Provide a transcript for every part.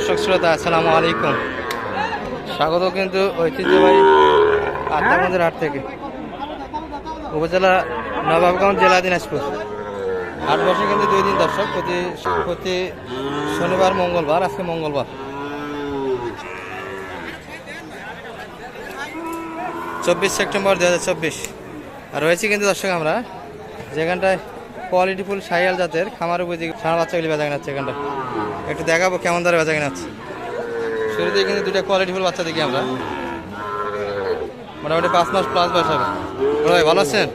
দর্শক শ্রোতা, আসসালামু আলাইকুম। স্বাগত কিন্তু ঐতিহ্যবাহী আত্মাগঞ্জের হাট থেকে। উপজেলা নবাবগঞ্জ, জেলা দিনাজপুর। হাট বসে কিন্তু দুই দিন দর্শক, প্রতি প্রতি শনিবার, মঙ্গলবার, আজকে মঙ্গলবার। চব্বিশ সেপ্টেম্বর দু হাজার চব্বিশ। আর রয়েছে কিন্তু দর্শক আমরা যেখানটায় কোয়ালিটি ফুল সাইয়াল জাতের খামার উপযোগী সারা বাচ্চাগুলি বেচা কেনাচ্ছে এখানটায় একটু দেখাবো কেমন দরে বেচা কেনাচ্ছে শুরুতেই কিন্তু দুটা কোয়ালিটি ফুল বাচ্চা দেখি আমরা। মোটামুটি পাঁচ মাস প্লাস বয়স হবে। ভাই ভালো আছেন?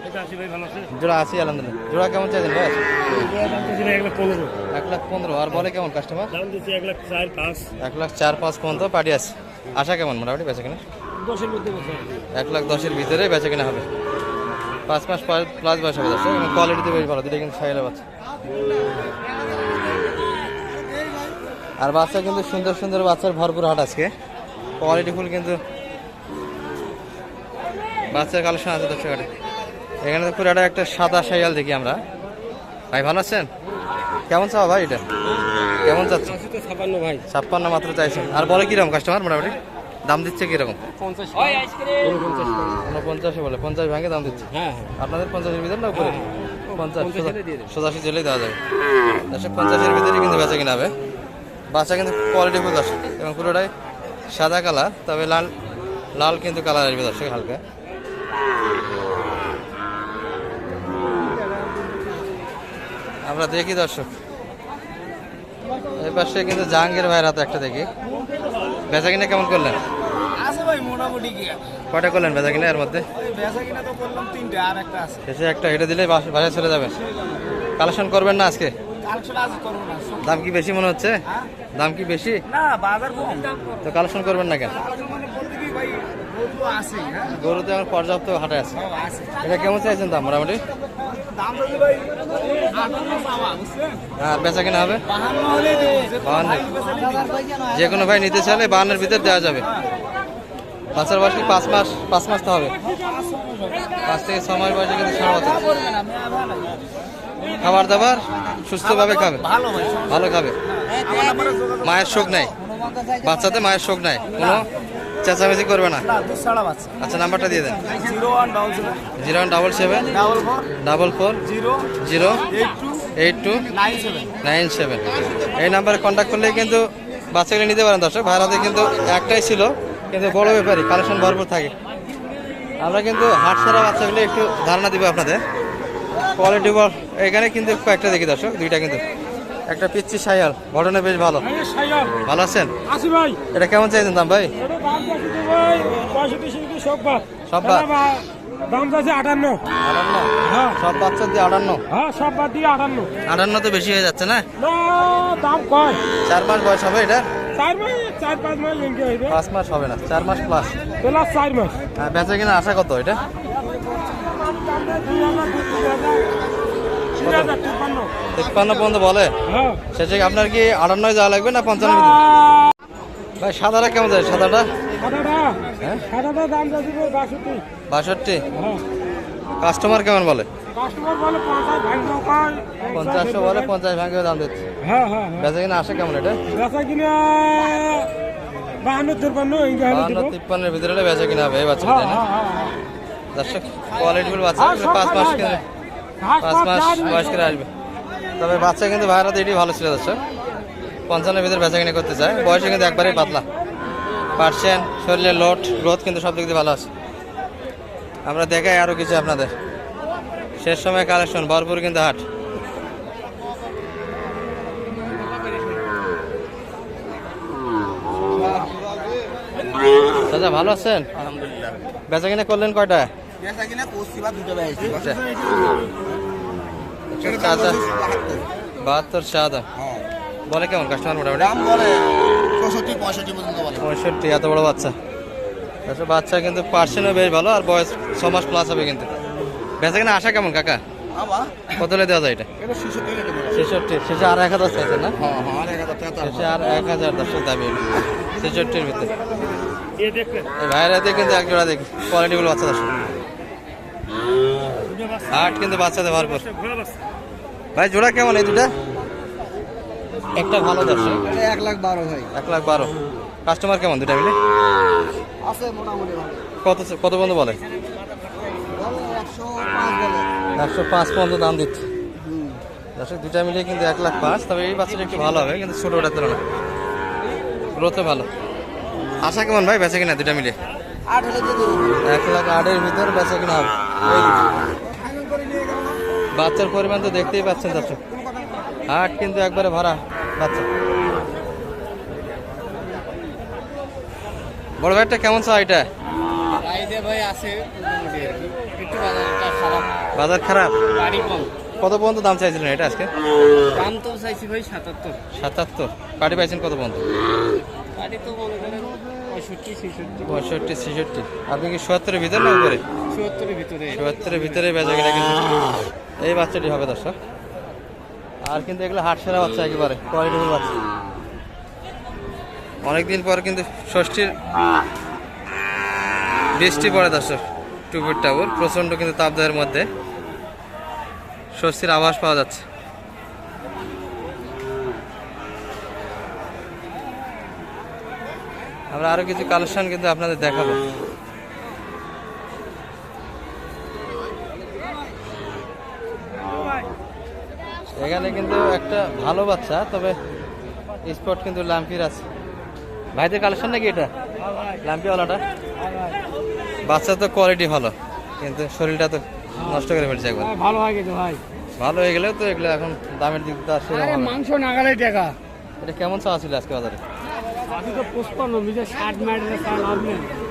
জোড়া আছি আলহামদুলিল্লাহ। জোড়া কেমন চাইছেন ভাই? এক লাখ পনেরো। আর বলে কেমন কাস্টমার এক লাখ চার পাঁচ। পর্যন্ত পার্টি আছে। আশা কেমন মোটামুটি বেচা কিনা এক লাখ দশের ভিতরে বেচা কিনা হবে। পাঁচ মাস প্লাস বয়স হবে কোয়ালিটিতে বেশ ভালো দুটো কিন্তু সাইলে বাচ্চা। আর বাচ্চা কিন্তু সুন্দর সুন্দর বাচ্চার ভরপুর হাট আজকে। কোয়ালিটি ফুল কিন্তু বাচ্চার কালেকশন আছে দর্শক হাটে। এখানে তো পুরো একটা সাদা সাইয়াল দেখি আমরা। ভাই ভালো আছেন? কেমন চাওয়া ভাই এটা? কেমন চাচ্ছে ছাপান্ন ভাই। ছাপ্পান্ন মাত্র চাইছেন। আর বলে কীরকম কাস্টমার মোটামুটি? দাম দিচ্ছে কীরকম? পঞ্চাশে বলে। পঞ্চাশ ভাঙে দাম দিচ্ছে। হ্যাঁ আপনাদের পঞ্চাশের ভিতরে না উপরে? পঞ্চাশ পঞ্চাশ। সোজাশি চলেই দেওয়া যাবে। পঞ্চাশের ভিতরে কিন্তু বেচা কিনা হবে। বাচ্চা কিন্তু কোয়ালিটি ফুল আসে এবং পুরোটাই সাদা কালার তবে লাল লাল কিন্তু কালার আসবে দর্শক হালকা। আমরা দেখি দর্শক। এই পাশে কিন্তু জাহাঙ্গীর ভাইয়ের হাতে একটা দেখি। বেচা কিনা কেমন করলেন? কটা করলেন বেচা কিনা এর মধ্যে? শেষে একটা হেঁটে দিলে বাসায় চলে যাবেন। কালেকশন করবেন না আজকে? দাম কি বেশি মনে হচ্ছে? দাম কি বেশি? না বাজার কম। তো কালেকশন করবেন না কেন? মানে গরু হ্যাঁ? তো এখন পর্যাপ্ত হাটে আছে। সব আছে। এটা কেমন চাইছেন দাম মোটামুটি? দাম যদি ভাই আটান্ন পাওয়া বুঝছেন? আর বেচা কিনা হবে? বাহান্ন যে কোনো ভাই নিতে চাইলে বাহান্নের ভিতর দেওয়া যাবে। বাচ্চার বয়স কি পাঁচ মাস? পাঁচ মাস তো হবে। পাঁচ থেকে ছ মাস বয়সে কিন্তু সারা বছর ভালো। খাবার দাবার সুস্থভাবে খাবে। ভালো খাবে। আমার মায়ের শোক নাই? বাচ্চাতে মায়ের শোক নাই? কোনো চেঁচামেচি করবে না? আচ্ছা নাম্বারটা দিয়ে দেন। Zero one double seven. Double four. Zero. Eight two. Nine seven. এই নাম্বারে কন্ট্যাক্ট করলে কিন্তু বাচ্চাগুলো নিতে পারেন দর্শক। ভাড়াতে কিন্তু একটাই ছিল কিন্তু বড় ব্যাপারই কালেকশন ভরপুর থাকে। আমরা কিন্তু হাট ছাড়া বাচ্চাগুলো একটু ধারণা দিব আপনাদের। কোয়ালিটি এখানে কিন্তু কয়েকটা দেখি দর্শক দুইটা কিন্তু। একটা পিচ্ছি সাইয়াল ঘটনা বেশ ভালো। ভালো আছেন? ভাই। এটা কেমন চাইছেন দাম ভাই? সব বা- দাম আটান্ন। আটান্ন? হ্যাঁ। সব বাচ্চা দিয়ে আটান্ন? হ্যাঁ সব বাদ দিয়ে আটান্ন। আটান্ন তো বেশি হয়ে যাচ্ছে না? দাম কয় চার মাস বয়স হবে এটা? চার মাস চার পাঁচ মাস এনকে হইবে। পাঁচ মাস হবে না চার মাস প্লাস প্লাস চার মাস। বেচা কিনা আশা কত এটা? তিপ্পান্ন পর্যন্ত বলে? হ্যাঁ শেষে আপনার কি আটান্ন যাওয়া লাগবে না পঞ্চান্ন ভাই সাদাটা কেমন যায় সাদাটা? হ্যাঁ? বাষট্টি। হ্যাঁ। কাস্টমার কেমন বলে? পঞ্চাশশো বলে পঞ্চাশ ভাঙে দাম দিচ্ছে। হ্যাঁ বেচা কিনা আসে কেমন এটা? বেচা কিনা বাহান্ন তিপ্পান্ন তিপ্পান্নের ভিতরে বেচা কিনা হবে এই বাচ্চা দর্শক কোয়ালিটি বাচ্চা পাঁচ মাস কিনে পাঁচ মাস বয়স করে আসবে। তবে বাচ্চা কিন্তু ভাইরাতে এটি ভালো ছিল দর্শক। পঞ্চান্নের ভিতরে বেচা কিনা করতে চায়। বয়সে কিন্তু একবারেই পাতলা। পার্সেন্ট শরীরের লোড গ্রোথ কিন্তু সব দিক দিয়ে ভালো আছে। আমরা দেখাই আরও কিছু আপনাদের। শেষ সময় কালেকশন ভরপুর কিন্তু হাট। দাদা ভালো আছেন? আলহামদুলিল্লাহ। বেচা কিনা করলেন কয়টা বেচা কিনা বা দুটো চাচা বাহাত্তর সাদা হ্যাঁ বলে কেমন কাস্টমার মোটামুটি দাম বলে চৌষট্টি পঁয়ষট্টি পর্যন্ত বলে পঁয়ষট্টি এত বড় বাচ্চা আচ্ছা বাচ্চা কিন্তু পার্সেন্টও বেশ ভালো আর বয়স ছ মাস প্লাস হবে কিন্তু বেচা কিনা আশা কেমন কাকা কত দেওয়া যায় এটা ছেষট্টি শেষে আর এক হাজার চাইছে না আর এক হাজার টাকা তার শেষে আর এক হাজার দশের দাবি ছেষট্টির ভিতরে দেখবেন এই কিন্তু এক জোড়া দেখি কোয়ালিটিগুলো বাচ্চা দর্শক হাট কিন্তু বাচ্চাদের ভরপুর। ভাই জোড়া কেমন এই দুটা? একটা ভালো দর্শক। এক লাখ বারো ভাই। এক লাখ বারো। কাস্টমার কেমন দুটা মিলে? আছে মোটামুটি কত কত পর্যন্ত বলে? একশো পাঁচ পর্যন্ত দাম দিচ্ছে। দর্শক দুটা মিলিয়ে কিন্তু এক লাখ পাঁচ। তবে এই বাচ্চাটা একটু ভালো হবে কিন্তু ছোটো ওটার তুলনা গ্রোথও ভালো। আশা কেমন ভাই বেচা কিনা দুটা মিলিয়ে আট এক লাখ আটের ভিতর বেচা কিনা হবে। বাচ্চার পরিমাণ তো দেখতেই পাচ্ছেন দর্শক হাট কিন্তু একবারে ভরা বাচ্চা। বড় ভাইটা কেমন চা এটা? বাজার খারাপ? কত পর্যন্ত দাম চাইছিলেন এটা আজকে? দাম তো চাইছি ভাই সাতাত্তর। সাতাত্তর। পাটি পাইছেন কত পর্যন্ত? গাড়ি তো মনে করেন পঁয়ষট্টি ছেষট্টি। আপনি কি সত্তরের ভিতর না উপরে? চুয়াত্তরের ভিতরে। চুয়াত্তরের ভিতরে বেচা কিনা এই বাচ্চাটি হবে দর্শক। আর কিন্তু এগুলো হাট সেরা বাচ্চা একেবারে কোয়ালিটিফুল বাচ্চা। অনেকদিন পর কিন্তু ষষ্ঠীর বৃষ্টি পড়ে দর্শক টুপুর টাপুর প্রচণ্ড কিন্তু তাপদাহের মধ্যে ষষ্ঠীর আভাস পাওয়া যাচ্ছে। আমরা আরও কিছু কালেকশন কিন্তু আপনাদের দেখাবো। এখানে কিন্তু একটা ভালো বাচ্চা তবে স্পট কিন্তু ল্যাম্পির আছে। ভাইদের কালেকশন নাকি এটা? ল্যাম্পিওয়ালাটা বাচ্চা তো কোয়ালিটি ভালো কিন্তু শরীরটা তো নষ্ট করে ফেলছে একবার। ভালো হয় কিন্তু ভাই। ভালো হয়ে গেলেও তো এগুলো এখন দামের দিক না। মাংস নাগালে টাকা। এটা কেমন চাওয়া ছিল আজকে বাজারে?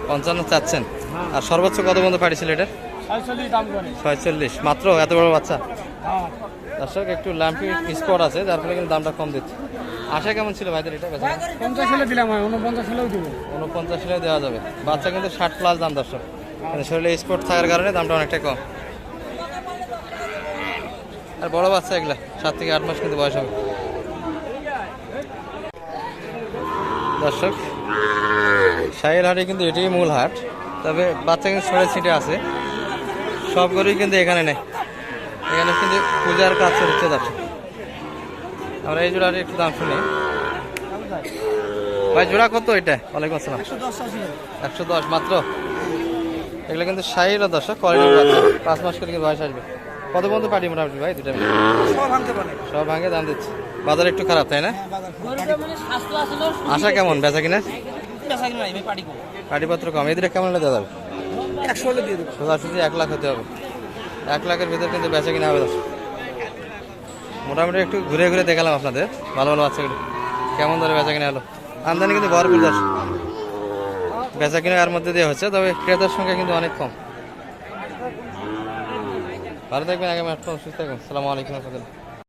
পঞ্চান্ন চাচ্ছেন। আর সর্বোচ্চ কত বন্ধু পাঠিয়েছিল এটা ছয়চল্লিশ মাত্র? এত বড় বাচ্চা? হ্যাঁ। দর্শক একটু ল্যাম্পি স্পট আছে যার ফলে কিন্তু দামটা কম দিচ্ছে। আশা কেমন ছিল ভাইদের এটা পঞ্চাশ হলে দিলাম উনপঞ্চাশ হলেও দিব। উনপঞ্চাশ হলে দেওয়া যাবে। বাচ্চা কিন্তু ষাট প্লাস দাম দর্শক। কিন্তু শরীরে স্পোর্ট থাকার কারণে দামটা অনেকটা কম। আর বড় বাচ্চা এগুলা সাত থেকে আট মাস কিন্তু বয়স হবে। দর্শক। সাহের হাটে কিন্তু এটাই মূল হাট। তবে বাচ্চা কিন্তু ছড়ে ছিটে আছে। সবগুলোই কিন্তু এখানে নেই। এখানে কিন্তু পূজার কাজ হচ্ছে দর্শক আমরা এই জোড়ার একটু দাম শুনি। ভাই, জোড়া কত এটা? ওয়ালাইকুম আসসালাম। একশো দশ মাত্র। এগুলো কিন্তু শাহিরা দর্শক কোয়ালিটি পাঁচ মাস করে কিন্তু বয়স আসবে। কত পর্যন্ত পাটি মোটামুটি ভাই? দুটা মিলে সব ভাঙে দাম দিচ্ছে। বাজার একটু খারাপ তাই না? আশা কেমন? বেচা কিনা? পাটিপত্র কম। এদের কেমন হলে দেবো। সোজাসুজি এক লাখ হতে হবে। এক লাখের ভিতর কিন্তু বেচা কিনা হবে মোটামুটি একটু ঘুরে ঘুরে দেখালাম আপনাদের। ভালো ভালো বাচ্চাগুলো। কেমন ধরে বেচা কিনা হলো? আমদানি কিন্তু ভরপুর বেচা কিনা এর মধ্যে দিয়ে হচ্ছে তবে ক্রেতার সংখ্যা কিন্তু অনেক কম। ভালো থাকবেন আগামী আট সুস্থ থাকবেন। সালামু